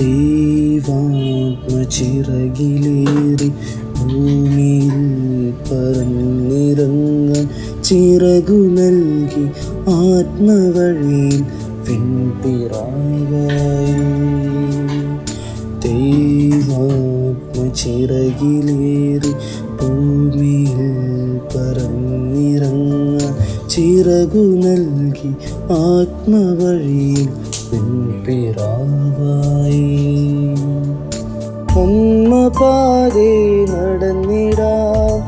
ദൈവാത്മചിറകിലേറി ഭൂമിയിൽ പറന്നിറങ്ങാൻ ചിറകു നൽകി ആത്മവഴിയിൽ വെൺപിറാവായി. ദൈവാത്മചിറകിലേറി ഭൂമിയിൽ പറന്നിറങ്ങാൻ ചിറകു നൽകി ആത്മവഴിയിൽ പിൻപിറാവായി അമ്മ പാതേ നടന്നിടാം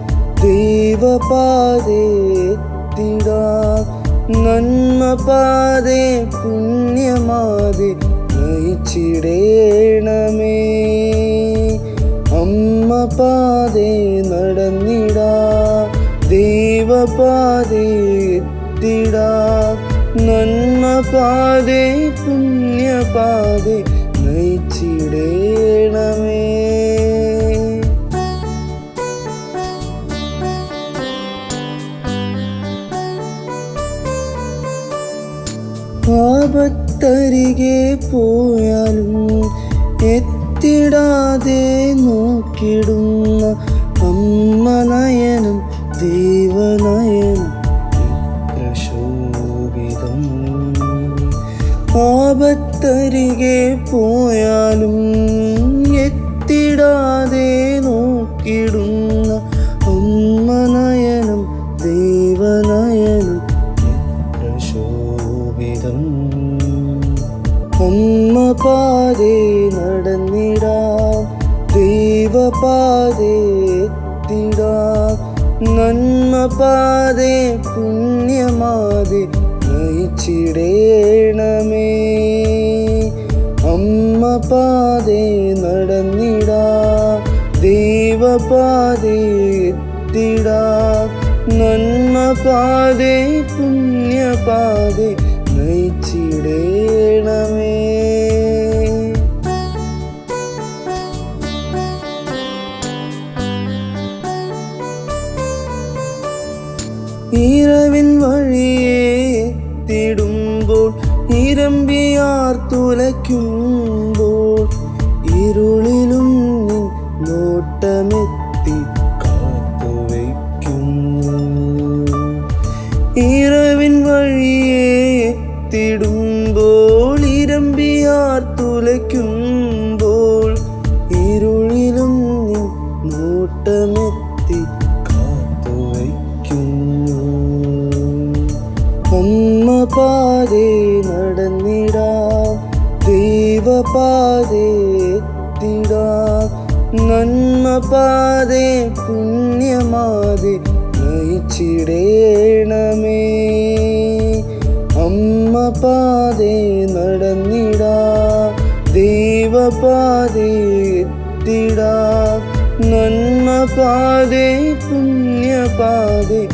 ദൈവപാതേ എത്തിടാം. നന്മ പാതേ പുണ്യമാതേ നയിച്ചിടേണമേ. അമ്മ പാതേ നടന്നിടാം ദൈവപാതേ എത്തിടാം. നന്മ പാതേ പുണ്യപാതേ ആപത്തരികെ പോയാലും എത്തിടാതെ നോക്കിടുന്ന അമ്മ നയനം ദൈവനയനം പ്രശോഭിതം. ആപത്തരികെ പോയാലും എത്തിടാതെ നോക്കിടുന്ന അമ്മ പാതേ നടന്നിടാം ദൈവപാതേ എത്തിടാം. നന്മ പാതേ പുണ്യമാതേ നയിച്ചിടേണമേ. അമ്മ പാതേ നടന്നിടാം ദൈവപാതേ എത്തിടാം. നന്മ പാതേ പുണ്യപാതേ ഇരവിൻ വഴിയേ തിടുമ്പോൾ ഇരമ്പിയാർ തുലയ്ക്കുമ്പോൾ ഇരുളിലും നോട്ടമെത്തി കാത്തുവയ്ക്കുന്നു ഇരവിൻ വഴിയെ തിടുമ്പോൾ ഇരമ്പിയാർ തുലയ്ക്കുമ്പോൾ ദൈവപാതേ എത്തിടാം നന്മ പാതേ പുണ്യമാതെ നയിച്ചിടേണമേ. അമ്മ പാതേ നടന്നിടാ. ദൈവപാതേ എത്തിടാം നന്മ പാതേ പുണ്യപാതേ